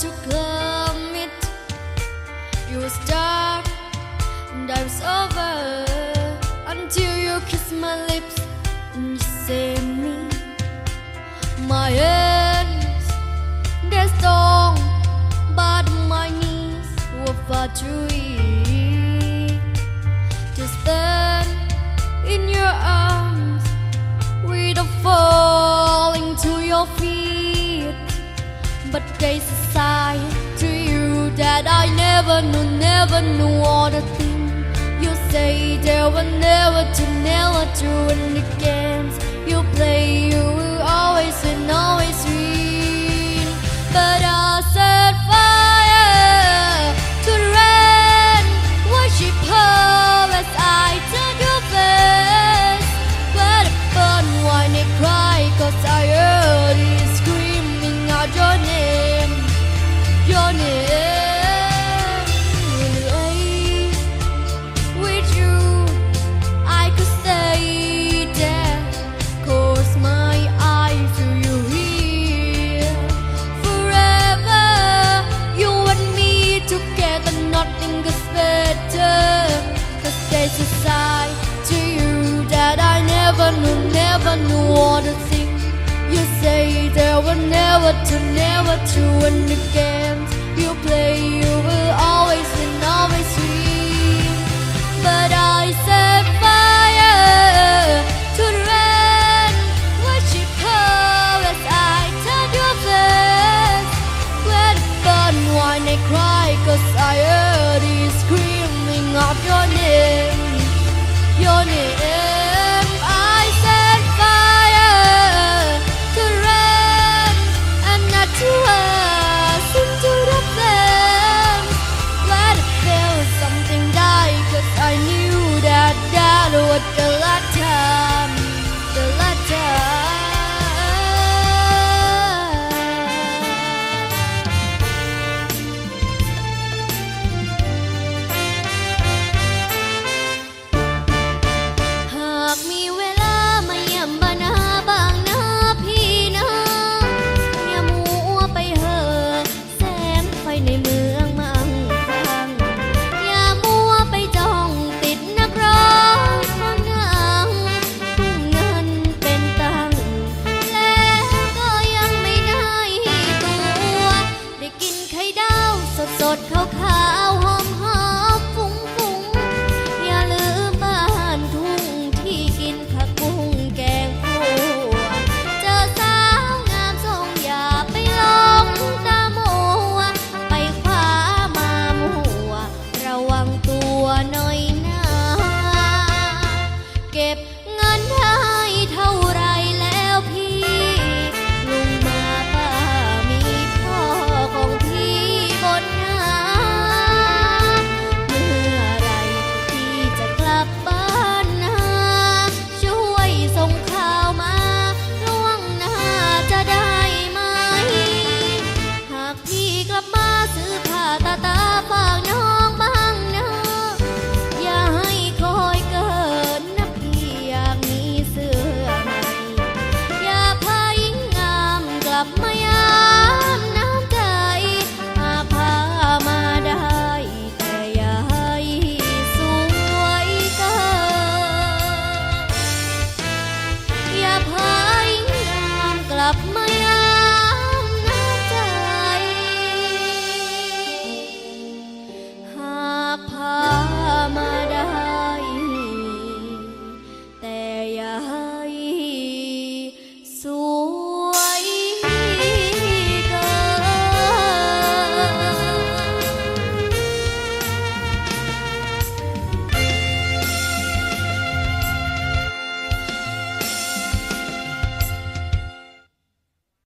to commit. You start, and I was over until you kiss my lips and you say me. My hands, they're strong, but my knees were far too weak to stand in your arms without falling to your feet. But there's a side to you that I never knew, never knew all the things you say. There were never to, never to, and the there's to you that I never knew, never knew all the things you say. There were never to, never to, and play. what the dengan